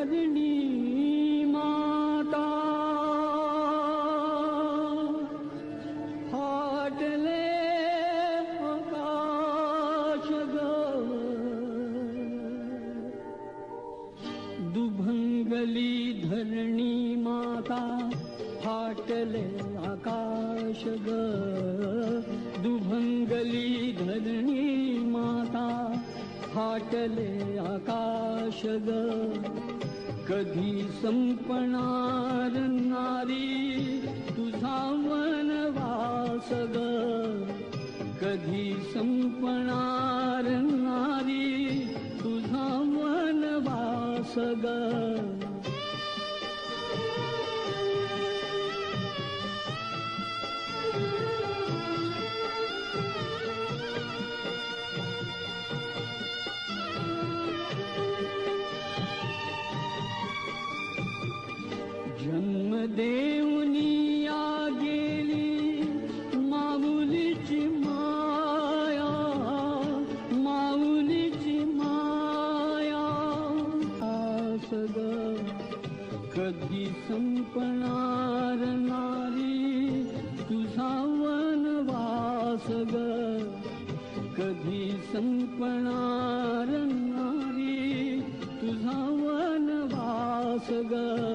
मा हाटले आकाशगुभङ्गली धरणी माता फाटले आकाश गुभ फाटले आकाश ग कधी संपणार नारी तुझा वनवास ग कधी संपणार नारी तुझा वनवास ग ग कधी संपणार नारी तुझा वनवास ग। कधी संपणार नारी तुझा वनवास ग